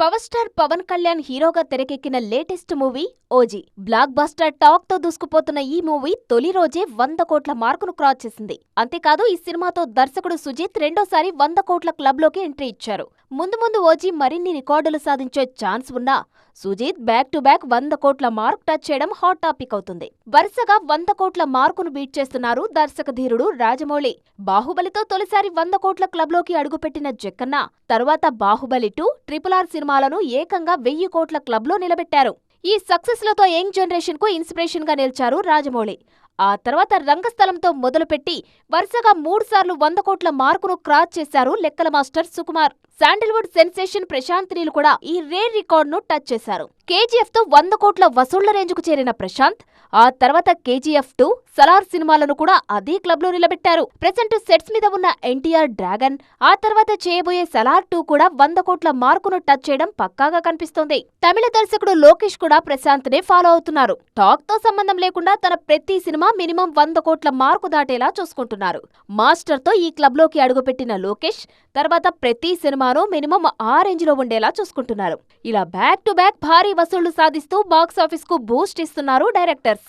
Power star Pawan Kalyan హీరోగా తెరకెక్కిన latest movie OG. Blockbuster టాక్తో దూసుకుపోతున్న ఈ మూవీ తొలి రోజే వంద కోట్ల మార్కును క్రాస్ చేసింది. అంతేకాదు ఈ సినిమాతో దర్శకుడు సుజిత్ రెండోసారి వంద కోట్ల క్లబ్లోకి ఎంట్రీ ఇచ్చారు. ముందు ముందు ఓజీ మరిన్ని రికార్డులు సాధించే ఛాన్స్ ఉన్నా సుజిత్ బ్యాక్ టు బ్యాక్ వంద కోట్ల మార్క్ టచ్ చేయడం హాట్ టాపిక్ అవుతుంది. వరుసగా వంద కోట్ల మార్కును బీట్ చేస్తున్నారు దర్శక ధీరుడు రాజమౌళి. బాహుబలితో తొలిసారి వంద కోట్ల క్లబ్లోకి అడుగుపెట్టిన జక్కన్న తరువాత బాహుబలి టూ ట్రిపుల్ ఆర్ సినిమాలను ఏకంగా వెయ్యి కోట్ల క్లబ్లో నిలబెట్టారు. ఈ సక్సెస్లతో యంగ్ జనరేషన్కు ఇన్స్పిరేషన్గా నిలిచారు రాజమౌళి. ఆ తర్వాత రంగస్థలంతో మొదలుపెట్టి వరుసగా మూడుసార్లు వంద కోట్ల మార్కును క్రాస్ చేశారు లెక్కల master Sukumar. Sandalwood sensation Prashanth Neel కూడా ఈ రేర్ రికార్డును టచ్ చేశారు. కేజీఎఫ్తో వంద కోట్ల వసూళ్ళ రేంజ్కు చేరిన ప్రశాంత్ ఆ తర్వాత కేజీఎఫ్ టూ సలార్ సినిమాలను కూడా అదే క్లబ్లో నిలబెట్టారు. ప్రెసెంట్ సెట్స్ మీద ఉన్న ఎన్టీఆర్ డ్రాగన్ ఆ తర్వాత చేయబోయే సలార్ టూ కూడా వంద కోట్ల మార్కును టచ్ చేయడం పక్కాగా కనిపిస్తోంది. తమిళ దర్శకుడు లోకేష్ కూడా ప్రశాంత్ నే ఫాలో అవుతున్నారు. టాక్తో సంబంధం లేకుండా తన ప్రతి సినిమా మినిమం వంద కోట్ల మార్కు దాటేలా చూసుకుంటున్నారు. మాస్టర్తో ఈ క్లబ్లోకి అడుగుపెట్టిన లోకేష్ తర్వాత ప్రతి సినిమాను మినిమం ఆ రేంజ్లో ఉండేలా చూసుకుంటున్నారు. ఇలా బ్యాక్ టు బ్యాక్ భారీ వసూళ్ళు సాధిస్తూ బాక్సాఫీస్కు బూస్ట్ ఇస్తున్నారు డైరెక్టర్స్.